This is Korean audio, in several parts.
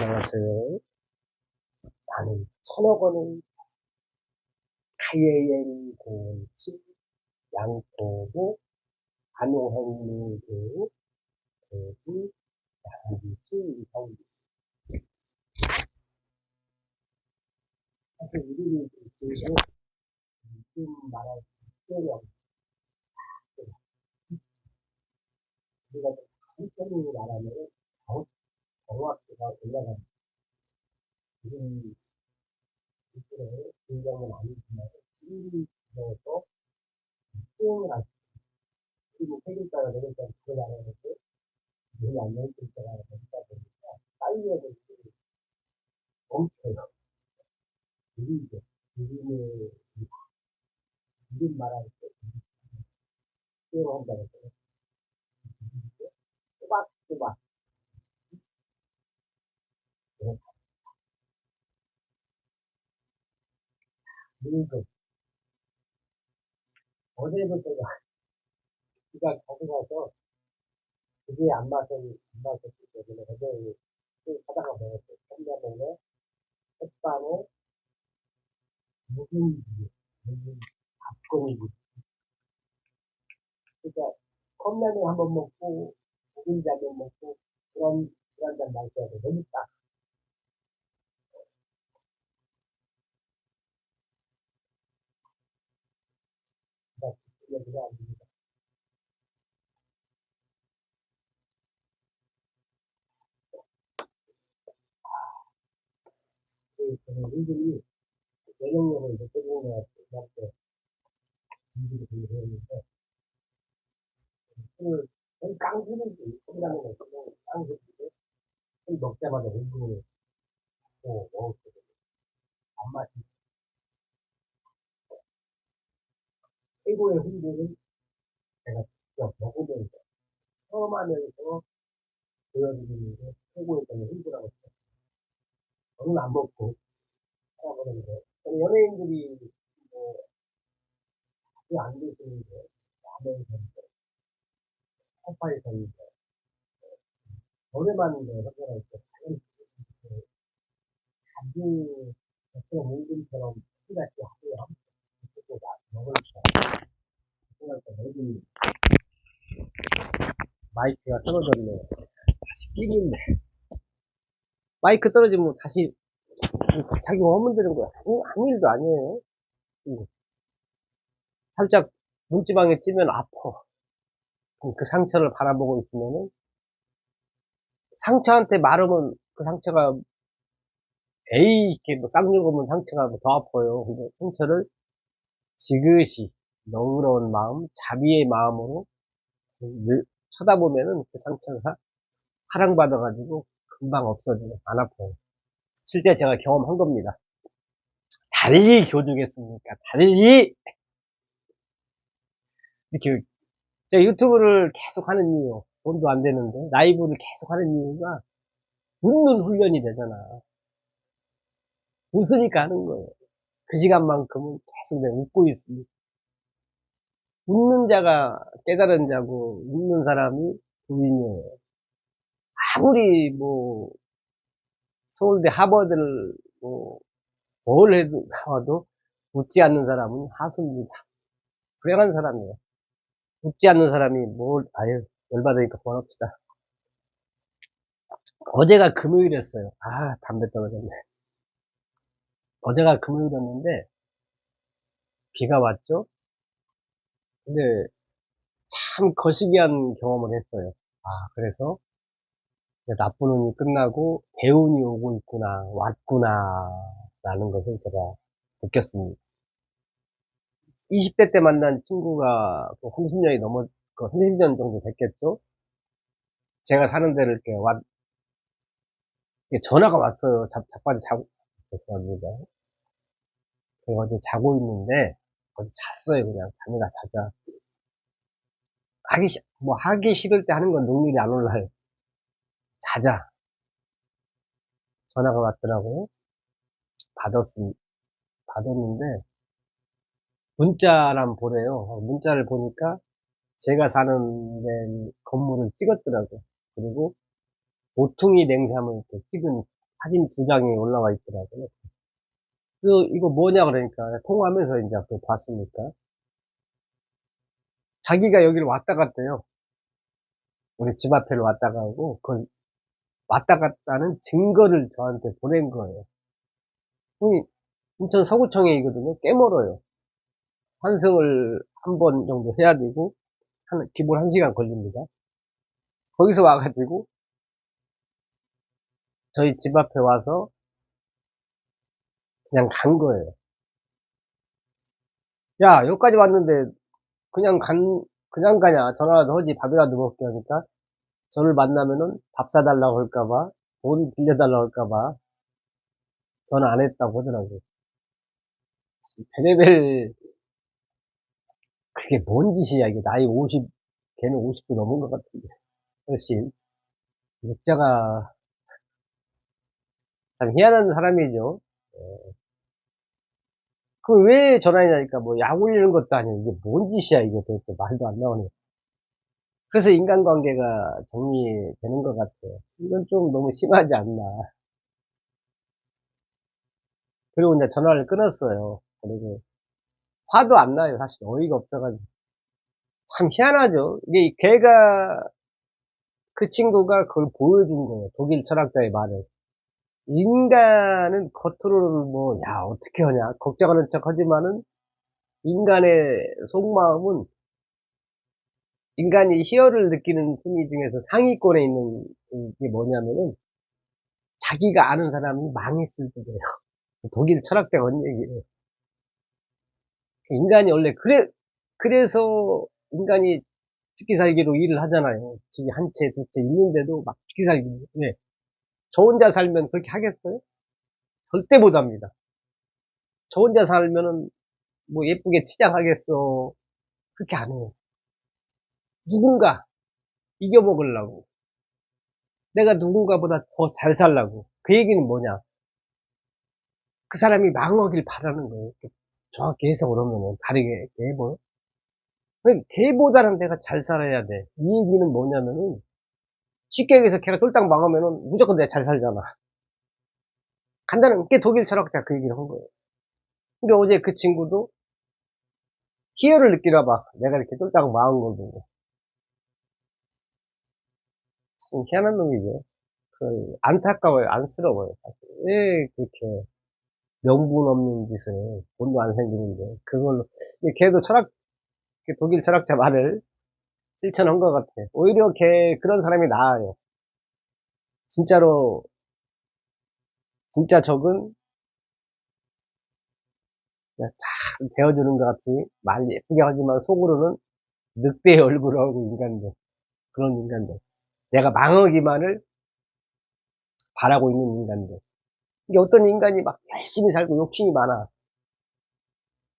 안녕하세요. 나는 천억 원의 카이엔 공치 양포구 안용행무교 대구 양지수 이성입니다. 사실 그리고 지금 말할 특별형 우리가 한편으로 말하면 정확도가 올라가는 이런 기술의 굉장은 아니지만 일이 들어서 수용을 있는 그리고 세 글자가 네 글자가 들어가는데 눈이 안 열릴 글자가 되다 보니까 쌓여야 될 것이 엄청요 이름이죠. 이름의 이름 말할 때 수용한다고 해서 꼬박꼬박 어제도 제가 비가 가져가서 그게 안 맞은 안 맞았기 때문에 어제 그 하다가 먹었어요. 컵라면에 햇반에 묵은지, 묵은 밥고기. 그러니까 컵라면 한 번 먹고 묵은지 한 번 먹고 그런 그런 잔 마셔야 돼. 딱. 얘기가. 그 저는 일들이 내년으로 이제 일들이 깡패는 컵라면에 그냥 깡패인데 술 먹자마자 공부를 하고 먹었거든요. 안 마시 최고의 홍보는 제가 직접 먹으면서 처음 하면서 보여드리는 게 최고의 저는 홍보라고 생각해요. 저는 안 먹고 살아보는데 저는 연예인들이 뭐 그게 안 드시는데 라면 선배, 커파이 선배 노래만 선배할 때 당연히 자주 저처럼 모임처럼 같이. 그리고 먹을 때 모든 마이크가 떨어졌네요. 다시 끼는데 마이크 떨어지면 다시 자기 허문드는 거야. 아무, 아무 일도 아니에요. 음. 살짝 문지방에 찌면 아파. 그 상처를 바라보고 있으면은 상처한테 마르면 그 상처가 에이 이렇게 뭐 쌍욕하면 상처가 더 아파요. 근데 상처를 지그시 너그러운 마음, 자비의 마음으로 늘 쳐다보면은 그 상처가 사랑받아가지고 금방 없어지고 안 아파요. 실제 제가 경험한 겁니다. 달리 교주겠습니까? 달리! 이렇게, 제가 유튜브를 계속 하는 이유, 돈도 안 되는데, 라이브를 계속 하는 이유가, 웃는 훈련이 되잖아. 웃으니까 하는 거예요. 그 시간만큼은 계속 내가 웃고 있습니다. 웃는 자가 깨달은 자고, 웃는 사람이 부인이에요. 아무리 뭐, 서울대 하버드를 뭐, 뭘 해도 나와도 웃지 않는 사람은 하수입니다. 불행한 사람이에요. 웃지 않는 사람이 뭘, 아유, 열받으니까 그만합시다. 어제가 금요일이었어요. 아, 담배 떨어졌네. 어제가 금요일이었는데, 비가 왔죠? 근데, 참 거시기한 경험을 했어요. 아, 그래서, 나쁜 운이 끝나고, 대운이 오고 있구나, 왔구나, 라는 것을 제가 느꼈습니다. 20대 때 만난 친구가 30년이 넘어, 30년 정도 됐겠죠? 제가 사는 데를 이렇게 왔, 전화가 왔어요. 자, 자빠지 자고, 죄송합니다. 어제 자고 있는데, 어제 잤어요, 그냥. 잠이나 자자. 하기, 뭐, 하기 싫을 때 하는 건 능률이 안 올라요. 자자. 전화가 왔더라고요. 받았습, 받았는데, 문자란 보래요. 문자를 보니까 제가 사는 데 건물을 찍었더라고요. 그리고 모퉁이 냉삼을 이렇게 찍은 사진 두 장이 올라와 있더라고요. 그, 이거 뭐냐 그러니까, 통화하면서 이제 그 봤으니까. 자기가 여기를 왔다 갔대요. 우리 집 앞에를 왔다 가고, 그 왔다 갔다는 증거를 저한테 보낸 거예요. 이 인천 서구청에이거든요. 꽤 멀어요. 환승을 한 번 정도 해야 되고, 한, 기본 한 시간 걸립니다. 거기서 와가지고, 저희 집 앞에 와서 그냥 간 거예요. 야, 여기까지 왔는데, 그냥 간, 그냥 가냐. 전화라도 하지, 밥이라도 먹게 하니까, 저를 만나면은 밥 사달라고 할까봐, 돈 빌려달라고 할까봐, 전화 안 했다고 하더라고요. 베레벨, 그게 뭔 짓이야, 이게. 나이 50, 걔는 50도 넘은 것 같은데. 훨씬. 육자가, 참 희한한 사람이죠. 그왜 전화했냐니까, 뭐, 약 올리는 것도 아니고, 이게 뭔 짓이야, 이게 도대체 말도 안 나오네. 그래서 인간관계가 정리되는 것 같아요. 이건 좀 너무 심하지 않나. 그리고 이제 전화를 끊었어요. 그리고 화도 안 나요. 사실 어이가 없어가지고 참 희한하죠. 이게 걔가 그 친구가 그걸 보여준 거예요. 독일 철학자의 말을. 인간은 겉으로는 뭐, 야, 어떻게 하냐. 걱정하는 척 하지만은, 인간의 속마음은, 인간이 희열을 느끼는 순위 중에서 상위권에 있는 게 뭐냐면은, 자기가 아는 사람이 망했을 때 그래요. 독일 철학자가 한 얘기예요. 인간이 원래 그래 그래서 인간이 죽기 살기로 일을 하잖아요. 집이 한 채, 두 채 있는데도 막 죽기 살기. 왜? 저 혼자 살면 그렇게 하겠어요? 절대 못 합니다. 저 혼자 살면은 뭐 예쁘게 치장하겠어. 그렇게 안 해요. 누군가 이겨먹으려고. 내가 누군가보다 더 잘 살라고. 그 얘기는 뭐냐? 그 사람이 망하길 바라는 거예요. 정확히 해석을 하면은 다르게 해보요. 걔보다는 내가 잘 살아야 돼. 이 얘기는 뭐냐면은 쉽게 얘기해서 걔가 쫄딱 망하면은 무조건 내가 잘 살잖아. 간단한 게 독일 철학자 그 얘기를 한 거예요. 근데 어제 그 친구도 희열을 느끼나 봐. 내가 이렇게 쫄딱 망한 걸 보고. 참 희한한 놈이죠. 그 안타까워요. 안쓰러워요. 왜 그렇게 명분 없는 짓을 돈도 안 생기는데 그걸로 걔도 철학 독일 철학자 말을 실천한 것 같아. 오히려 걔 그런 사람이 나아요. 진짜로 진짜 적은 잘 대어주는 것 같이 말 예쁘게 하지만 속으로는 늑대의 얼굴을 하고 인간들 그런 인간들 내가 망하기만을 바라고 있는 인간들 이게 어떤 인간이 막 열심히 살고 욕심이 많아.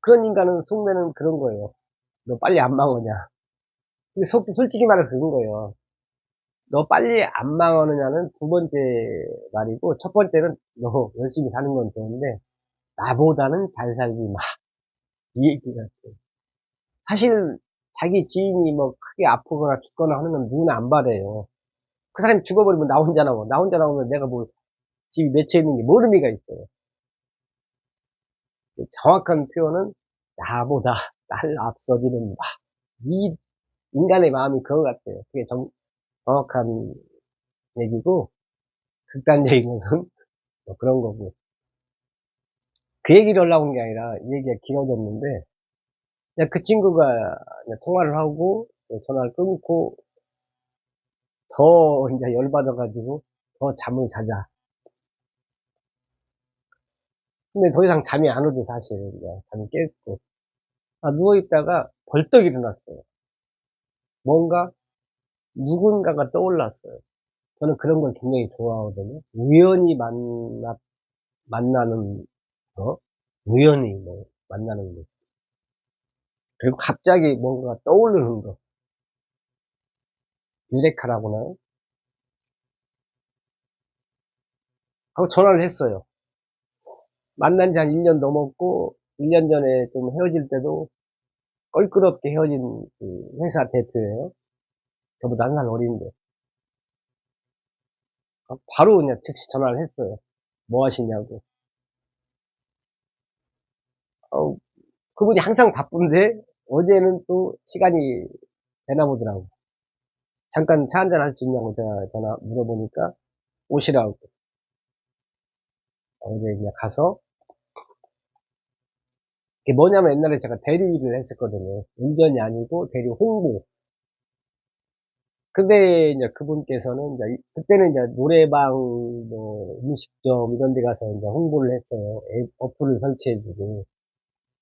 그런 인간은 속내는 그런 거예요. 너 빨리 안 망하냐. 근데 속, 솔직히 말해서 그런 거예요. 너 빨리 안 망하느냐는 두 번째 말이고, 첫 번째는 너 열심히 사는 건 좋은데, 나보다는 잘 살지 마. 이 얘기 같아요. 사실, 자기 지인이 뭐 크게 아프거나 죽거나 하는 건 누구나 안 바래요. 그 사람이 죽어버리면 나 혼자 나오고, 나 혼자 나오면 내가 뭐 집이 맺혀 있는 게 뭘 의미가 있어요. 정확한 표현은 나보다 날 앞서지는 나. 이 인간의 마음이 그거 같아요. 그게 정, 정확한 얘기고 극단적인 것은 뭐 그런 거고 그 얘기를 한게 아니라 이 얘기가 길어졌는데 그 친구가 통화를 하고 전화를 끊고 더 이제 열받아가지고 더 잠을 자자 근데 더 이상 잠이 안 오죠, 사실. 잠이 깼고. 아, 누워있다가 벌떡 일어났어요. 뭔가 누군가가 떠올랐어요. 저는 그런 걸 굉장히 좋아하거든요. 우연히 만나, 만나는 거, 우연히 뭐 만나는 거. 그리고 갑자기 뭔가 떠오르는 거. 유레카라고 나요? 하고 전화를 했어요. 만난 지 한 1년 넘었고, 1년 전에 좀 헤어질 때도 껄끄럽게 헤어진 그 회사 대표예요. 저보다 한 살 어린데. 바로 그냥 즉시 전화를 했어요. 뭐 하시냐고. 어, 그분이 항상 바쁜데, 어제는 또 시간이 되나 보더라고. 잠깐 차 한잔 할 수 있냐고 제가 전화 물어보니까 오시라고. 어제 그냥 가서, 이게 뭐냐면 옛날에 제가 대리 일을 했었거든요. 운전이 아니고 대리 홍보. 근데 이제 그분께서는 이제 이- 그때는 이제 노래방 뭐 음식점 이런 데 가서 이제 홍보를 했어요. 앱, 어플을 설치해주고.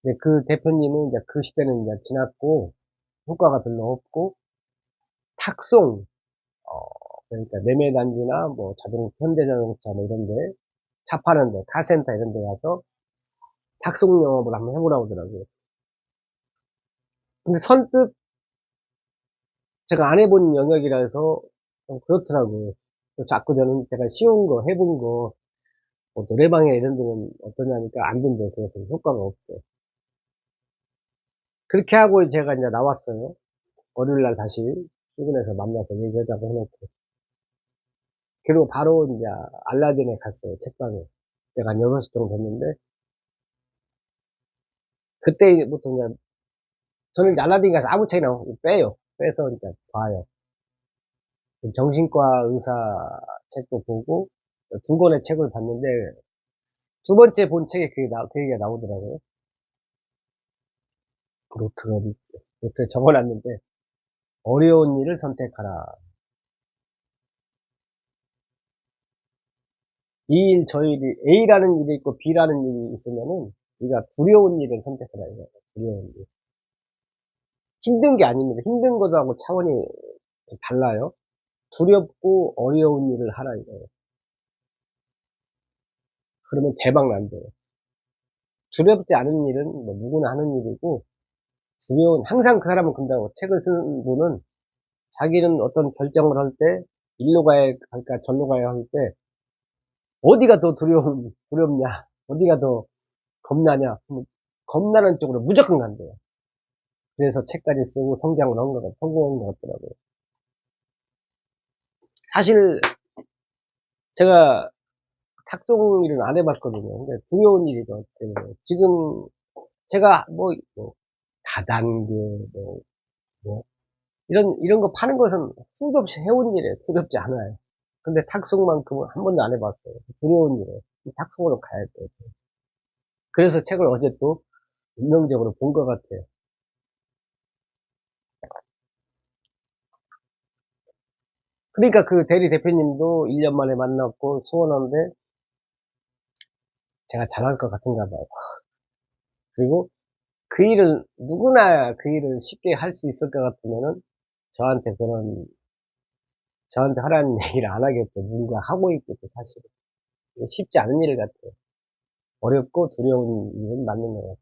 근데 그 대표님은 이제 그 시대는 이제 지났고 효과가 별로 없고 탁송 어 그러니까 매매 단지나 뭐 자동 현대자동차 뭐 이런 데 차 파는 데 카센터 이런 데 가서 탁송 영업을 한번 해보라고 하더라고요. 근데 선뜻 제가 안 해본 영역이라서 좀 그렇더라고요. 자꾸 저는 제가 쉬운 거 해본 거 뭐 노래방에 이런 데는 어떠냐니까 안 된대. 그래서 효과가 없대. 그렇게 하고 제가 이제 나왔어요. 월요일 날 다시 출근해서 만나서 얘기하자고 해놓고. 그리고 바로 이제 알라딘에 갔어요. 책방에. 제가 한 6시 정도 됐는데, 그때부터 이제, 저는 알라딘 가서 아무 책이나 빼요. 빼서 이제 봐요. 정신과 의사 책도 보고, 두 권의 책을 봤는데, 두 번째 본 책에 그게, 나, 그 얘기가 나오더라고요. 노트가? 노트에 적어놨는데, 어려운 일을 선택하라. 이 일, 저 일이, A라는 일이 있고 B라는 일이 있으면은, 우리가 두려운 일을 선택하라. 이거예요. 두려운 일. 힘든 게 아닙니다. 힘든 것하고 차원이 달라요. 두렵고 어려운 일을 하라 이거예요. 그러면 대박 난대요. 두렵지 않은 일은 뭐 누구나 하는 일이고, 두려운, 항상 그 사람은 근다고 책을 쓰는 분은 자기는 어떤 결정을 할 때, 일로 가야 할까, 절로 가야 할 때, 어디가 더 두려운, 두렵냐, 어디가 더 겁나냐, 겁나는 쪽으로 무조건 간대요. 그래서 책까지 쓰고 성장을 한 것, 성공한 것 같더라고요. 사실, 제가 탁송 일은 안 해봤거든요. 근데 두려운 일이죠. 지금, 제가 뭐, 뭐 다단계, 뭐, 뭐, 이런, 이런 거 파는 것은 수도 없이 해온 일이에요. 두렵지 않아요. 근데 탁송만큼은 한 번도 안 해봤어요. 두려운 일이에요. 탁송으로 가야 돼요. 그래서 책을 어제 또 운명적으로 본 것 같아요. 그러니까 그 대리 대표님도 1년 만에 만났고 소원하는데 제가 잘할 것 같은가 봐요. 그리고 그 일을 누구나 그 일을 쉽게 할 수 있을 것 같으면은 저한테 그런 저한테 하라는 얘기를 안 하겠죠. 누군가 하고 있겠죠, 사실은. 쉽지 않은 일 같아요. 어렵고 두려운 일은 맞는 것 같아요.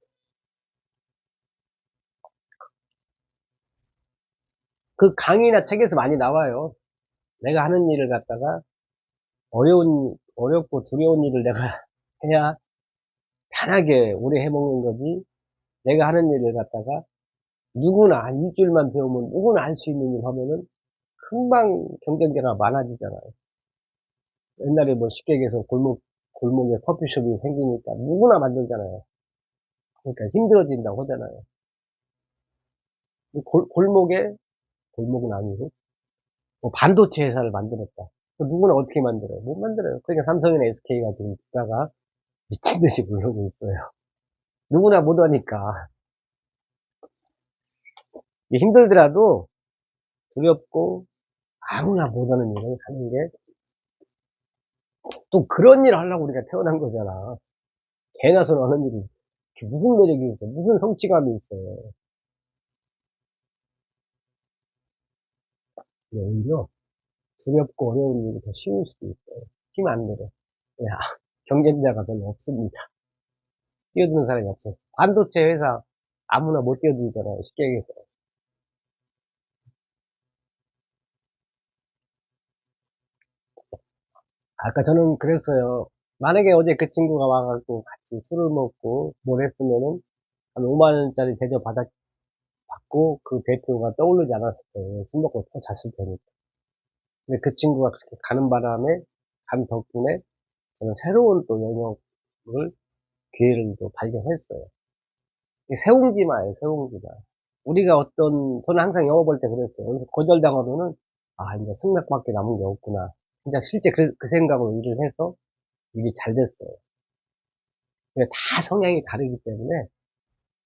그 강의나 책에서 많이 나와요. 내가 하는 일을 갖다가 어려운, 어렵고 두려운 일을 내가 해야 편하게 오래 해먹는 거지. 내가 하는 일을 갖다가 누구나 한 일주일만 배우면 누구나 할 수 있는 일 하면은 금방 경쟁자가 많아지잖아요. 옛날에 뭐 쉽게 얘기해서 골목, 골목에 커피숍이 생기니까 누구나 만들잖아요. 그러니까 힘들어진다고 하잖아요. 골, 골목에, 골목은 아니고, 뭐 반도체 회사를 만들었다. 누구나 어떻게 만들어요? 못 만들어요. 그러니까 삼성이나 SK가 지금 주가가 미친 듯이 올라오고 있어요. 누구나 못 하니까. 힘들더라도 두렵고 아무나 못 하는 일을 하는 게 또 그런 일을 하려고 우리가 태어난 거잖아. 개나 소나 하는 일이 무슨 매력이 있어? 무슨 성취감이 있어요? 오히려 두렵고 어려운 일이 더 쉬울 수도 있어요. 힘안 들어. 야, 경쟁자가 별로 없습니다. 뛰어드는 사람이 없어서. 반도체 회사 아무나 못 뛰어들잖아요. 쉽게 얘기해서. 아까 저는 그랬어요. 만약에 어제 그 친구가 와갖고 같이 술을 먹고 뭘 했으면은 한 5만원짜리 대접 받았, 받고 그 대표가 떠오르지 않았을 거예요. 술 먹고 또 잤을 테니까. 근데 그 친구가 그렇게 가는 바람에, 간 덕분에 저는 새로운 또 영역을, 기회를 또 발견했어요. 이게 새옹지마예요, 새옹지마. 우리가 어떤, 저는 항상 영화 볼때 그랬어요. 거절당하면은, 아, 이제 승낙밖에 남은 게 없구나. 진짜 실제 그, 그 생각으로 일을 해서 일이 잘 됐어요. 다 성향이 다르기 때문에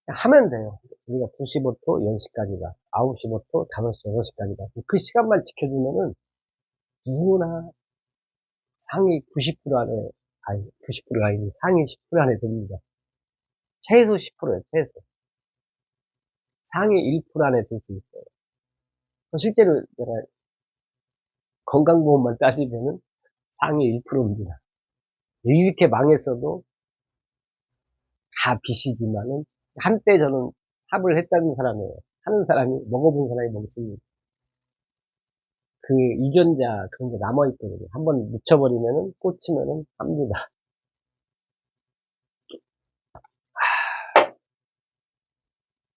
그냥 하면 돼요. 우리가 2시부터 10시까지가, 9시부터 5시, 6시까지가. 그 시간만 지켜주면은 누구나 상위 90% 안에, 아니, 90%가 아니고 상위 10% 안에 듭니다. 최소 10%예요, 최소. 상위 1% 안에 들 수 있어요. 실제로 내가 건강보험만 따지면은 상위 1%입니다. 이렇게 망했어도 다 빚이지만은 한때 저는 삽을 했다는 사람이에요. 하는 사람이 먹어본 사람이 먹습니다. 그 유전자 그런 게 남아 있거든요. 한번 묻혀버리면은 꽂히면은 합니다.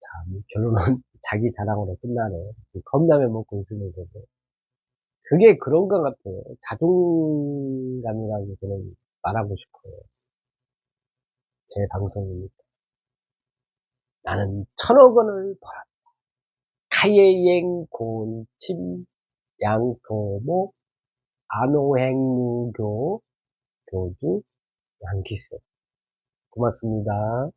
참 결론은 자기 자랑으로 끝나네. 겁라면 먹고 있으면서도 그게 그런 것 같아요. 자존감이라고 저는 말하고 싶어요. 제 방송이니까. 나는 천억 원을 벌었다. 카예행 곤침 양토모 안호행무교 교주 양기세 고맙습니다.